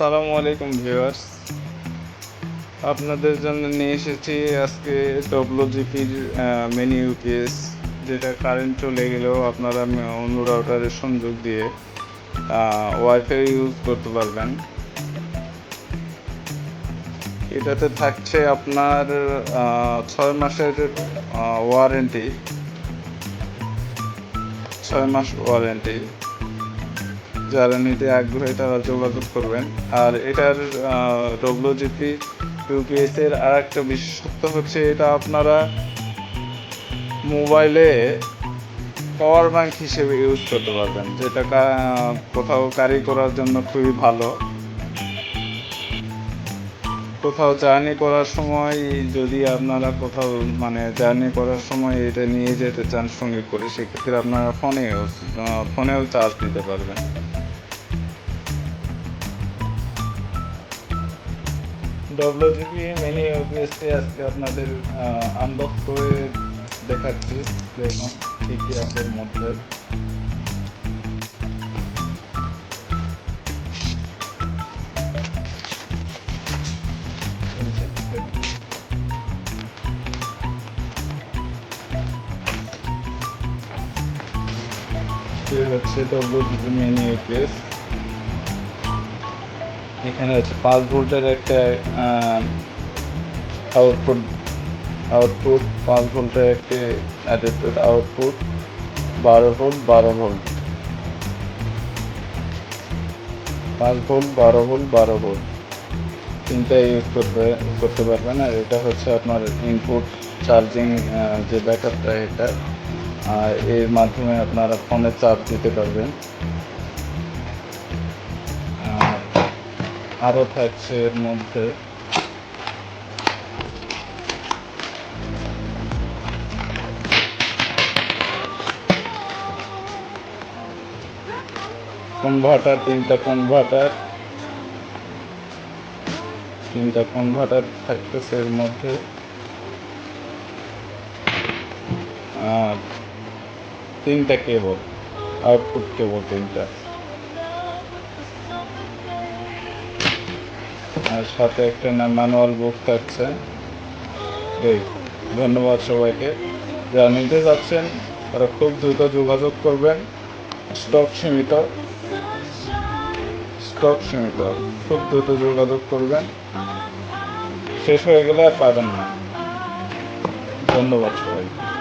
আসসালামু আলাইকুম ভিউয়ার্স। আপনাদের জন্য নিয়ে এসেছি আজকে ডব্লিউজিপির মেনি ইউপিএস যেটা কারেন্ট চলে গেলেও আপনারা অন্য রাউটারের সংযোগ দিয়ে ওয়াইফাই ইউজ করতে পারবেন। এটাতে থাকছে আপনার ছয় মাসের ওয়ারেন্টি ছয় মাস ওয়ারেন্টি যারা নিতে আগ্রহী তারা যোগাযোগ করবেন। আর এটার ডব্লিউজিপি ইউপিএস এর আর একটা বিশেষত্ব হচ্ছে এটা আপনারা মোবাইলে পাওয়ার ব্যাংক হিসেবে ইউজ করতে পারবেন, যেটা কোথাও ক্যারি করার জন্য খুবই ভালো। কোথাও জার্নি করার সময় যদি আপনারা কোথাও মানে জার্নি করার সময় এটা নিয়ে যেতে চান সঙ্গে করে, সেক্ষেত্রে আপনারা ফোনেও ফোনেও চার্জ দিতে পারবেন। ডব্লিউজিপি মিনি ইউপিএসটি আজকে আপনাদের আনবক্স করে দেখাচ্ছি দেখুন কী কী আছে মধ্যে হচ্ছে ডব্লিউজিপি মিনি ইউপিএস এখানে হচ্ছে পাঁচ ভোল্টের একটা আউটপুট আউটপুট পাঁচ ভোল্টের একটি আউটপুট বারো ভোল্ট বারো ভোল্ট পাঁচ ভোল্ট বারো ভোল্ট বারো ভোল্ট তিনটা ইউজ করতে করতে পারবেন আর এটা হচ্ছে আপনার ইনপুট চার্জিং যে ব্যাকআপটা এটা, আর এর মাধ্যমে আপনারা ফোনে চার্জ দিতে পারবেন। আরও থাকছে এর মধ্যে। কনভার্টার তিনটা কনভার্টার তিনটা কনভার্টার থাকতেছে এর মধ্যে। আর তিনটা কেবল, আউটপুট কেবল তিনটা। আর সাথে একটা ম্যানুয়াল বুক থাকছে। এই, ধন্যবাদ সবাইকে। যারা নিতে যাচ্ছেন, তারা খুব দ্রুত যোগাযোগ করবেন। স্টক সীমিত। স্টক সীমিত। খুব দ্রুত যোগাযোগ করবেন। শেষ হয়ে গেলে আর পাবেন না। ধন্যবাদ সবাইকে।